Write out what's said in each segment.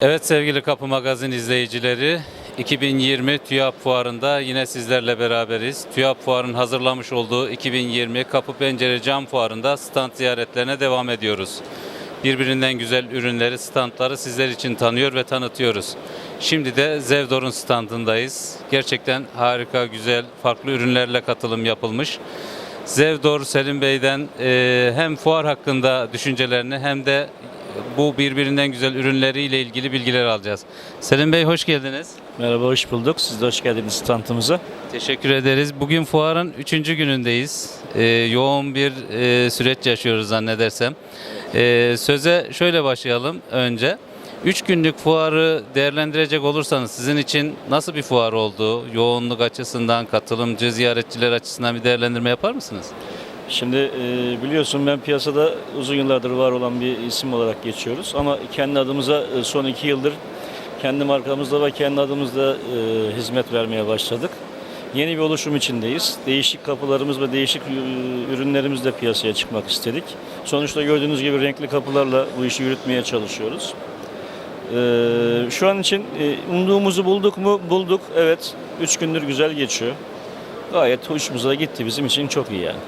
Evet sevgili Kapı Magazin izleyicileri, 2020 TÜYAP Fuarı'nda yine sizlerle beraberiz. TÜYAP Fuarı'nın hazırlamış olduğu 2020 Kapı Pencere Cam Fuarı'nda stand ziyaretlerine devam ediyoruz. Birbirinden güzel ürünleri, standları sizler için tanıyor ve tanıtıyoruz. Şimdi de Zevdor'un standındayız. Gerçekten harika, güzel, farklı ürünlerle katılım yapılmış. Zevdor Selim Bey'den e, hem fuar hakkında düşüncelerini hem de bu birbirinden güzel ürünleriyle ilgili bilgiler alacağız. Selim Bey hoş geldiniz. Merhaba, hoş bulduk. Siz de hoş geldiniz standımıza. Teşekkür ederiz. Bugün fuarın 3. günündeyiz. Ee, yoğun bir e, süreç yaşıyoruz zannedersem. Ee, söze şöyle başlayalım önce. 3 günlük fuarı değerlendirecek olursanız sizin için nasıl bir fuar oldu? Yoğunluk açısından, katılımcı, ziyaretçiler açısından bir değerlendirme yapar mısınız? Şimdi e, biliyorsun ben piyasada uzun yıllardır var olan bir isim olarak geçiyoruz. Ama kendi adımıza e, son iki yıldır kendi markamızda ve kendi adımızda e, hizmet vermeye başladık. Yeni bir oluşum içindeyiz. Değişik kapılarımız ve değişik ürünlerimizle piyasaya çıkmak istedik. Sonuçta gördüğünüz gibi renkli kapılarla bu işi yürütmeye çalışıyoruz. Şu an için umduğumuzu bulduk mu? Bulduk. Evet. Üç gündür güzel geçiyor. Gayet hoşumuza gitti. Bizim için çok iyi yani.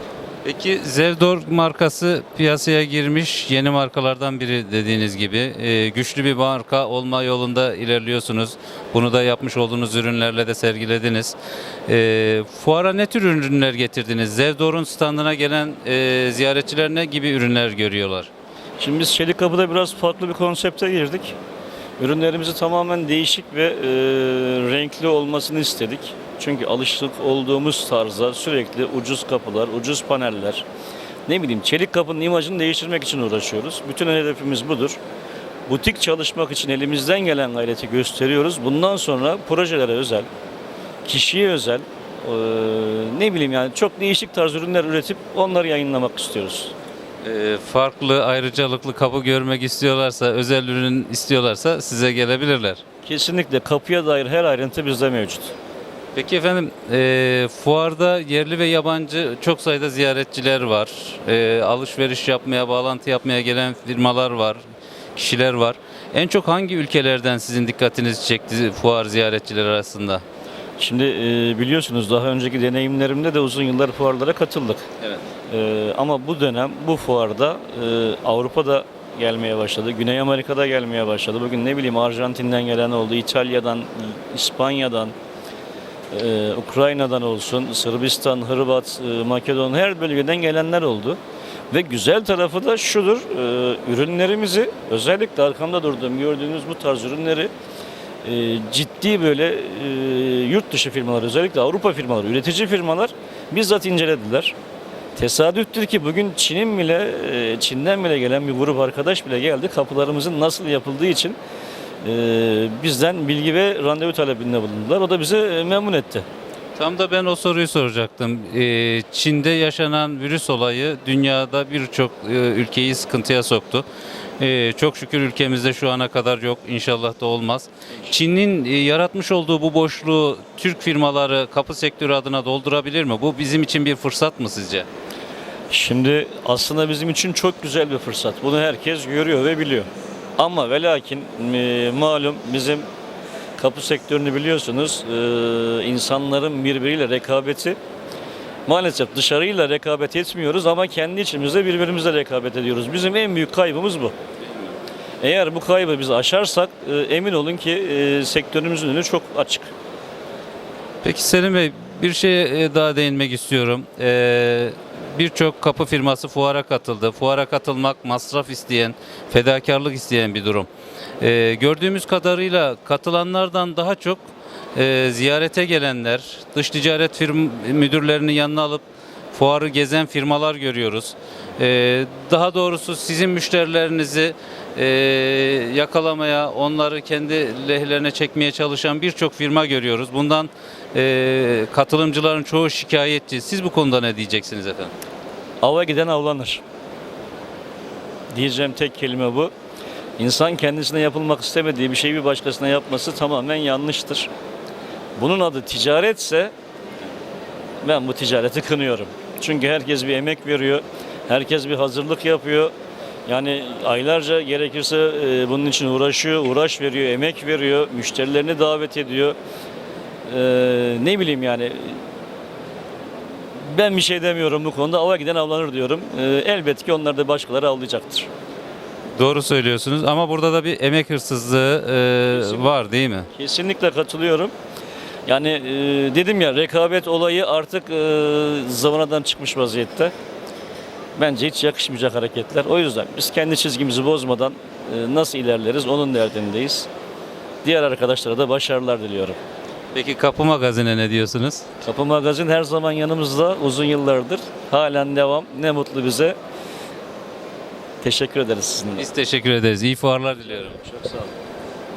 Peki Zevdor markası piyasaya girmiş yeni markalardan biri dediğiniz gibi. Ee, güçlü bir marka olma yolunda ilerliyorsunuz. Bunu da yapmış olduğunuz ürünlerle de sergilediniz. Ee, fuara ne tür ürünler getirdiniz? Zevdor'un standına gelen e, ziyaretçiler ne gibi ürünler görüyorlar? Şimdi biz Çelik Kapı'da biraz farklı bir konsepte girdik. Ürünlerimizi tamamen değişik ve e, renkli olmasını istedik. Çünkü alıştık olduğumuz tarza sürekli ucuz kapılar, ucuz paneller, ne bileyim çelik kapının imajını değiştirmek için uğraşıyoruz. Bütün hedefimiz budur. Butik çalışmak için elimizden gelen gayreti gösteriyoruz. Bundan sonra projelere özel, kişiye özel, e, ne bileyim yani çok değişik tarz ürünler üretip onları yayınlamak istiyoruz. Ee, farklı, ayrıcalıklı kapı görmek istiyorlarsa, özel ürün istiyorlarsa size gelebilirler. Kesinlikle kapıya dair her ayrıntı bizde mevcut. Peki efendim, e, fuarda yerli ve yabancı çok sayıda ziyaretçiler var. E, alışveriş yapmaya, bağlantı yapmaya gelen firmalar var, kişiler var. En çok hangi ülkelerden sizin dikkatinizi çekti fuar ziyaretçileri arasında? Şimdi e, biliyorsunuz daha önceki deneyimlerimde de uzun yıllar fuarlara katıldık. Evet. E, ama bu dönem bu fuarda e, Avrupa'da gelmeye başladı, Güney Amerika'da gelmeye başladı. Bugün ne bileyim Arjantin'den gelen oldu, İtalya'dan, İspanya'dan, e, Ukrayna'dan olsun, Sırbistan, Hırvat, e, Makedon her bölgeden gelenler oldu. Ve güzel tarafı da şudur, e, ürünlerimizi özellikle arkamda durduğum gördüğünüz bu tarz ürünleri e, ciddi böyle e, yurt dışı firmalar özellikle Avrupa firmaları, üretici firmalar bizzat incelediler. Tesadüftür ki bugün Çin'in bile e, Çin'den bile gelen bir grup arkadaş bile geldi. Kapılarımızın nasıl yapıldığı için bizden bilgi ve randevu talebinde bulundular. O da bizi e, memnun etti. Tam da ben o soruyu soracaktım. E, Çin'de yaşanan virüs olayı dünyada birçok e, ülkeyi sıkıntıya soktu. E, çok şükür ülkemizde şu ana kadar yok. İnşallah da olmaz. Çin'in e, yaratmış olduğu bu boşluğu Türk firmaları kapı sektörü adına doldurabilir mi? Bu bizim için bir fırsat mı sizce? Şimdi aslında bizim için çok güzel bir fırsat. Bunu herkes görüyor ve biliyor. Ama ve lakin e, malum bizim kapı sektörünü biliyorsunuz e, insanların birbiriyle rekabeti maalesef dışarıyla rekabet etmiyoruz ama kendi içimizde birbirimizle rekabet ediyoruz. Bizim en büyük kaybımız bu. Eğer bu kaybı biz aşarsak e, emin olun ki e, sektörümüzün önü çok açık. Peki Selim Bey bir şeye e, daha değinmek istiyorum. Ee, Birçok kapı firması fuara katıldı. Fuara katılmak masraf isteyen, fedakarlık isteyen bir durum. Ee, gördüğümüz kadarıyla katılanlardan daha çok e, ziyarete gelenler, dış ticaret firm müdürlerini yanına alıp fuarı gezen firmalar görüyoruz. Ee, daha doğrusu sizin müşterilerinizi e, yakalamaya, onları kendi lehlerine çekmeye çalışan birçok firma görüyoruz. Bundan e, katılımcıların çoğu şikayetçi. Siz bu konuda ne diyeceksiniz efendim? Ava giden avlanır. Diyeceğim tek kelime bu. İnsan kendisine yapılmak istemediği bir şeyi bir başkasına yapması tamamen yanlıştır. Bunun adı ticaretse ben bu ticareti kınıyorum. Çünkü herkes bir emek veriyor, herkes bir hazırlık yapıyor. Yani aylarca gerekirse e, bunun için uğraşıyor, uğraş veriyor, emek veriyor, müşterilerini davet ediyor. E, ne bileyim yani ben bir şey demiyorum bu konuda. Ava giden avlanır diyorum. E, elbet ki onlar da başkaları avlayacaktır. Doğru söylüyorsunuz ama burada da bir emek hırsızlığı e, var değil mi? Kesinlikle katılıyorum. Yani e, dedim ya rekabet olayı artık e, zamanadan çıkmış vaziyette. Bence hiç yakışmayacak hareketler. O yüzden biz kendi çizgimizi bozmadan e, nasıl ilerleriz onun derdindeyiz. Diğer arkadaşlara da başarılar diliyorum. Peki Kapı Magazin'e ne diyorsunuz? Kapı Magazin her zaman yanımızda uzun yıllardır. Halen devam. Ne mutlu bize. Teşekkür ederiz sizinle. Biz teşekkür ederiz. İyi fuarlar diliyorum. Çok sağ olun.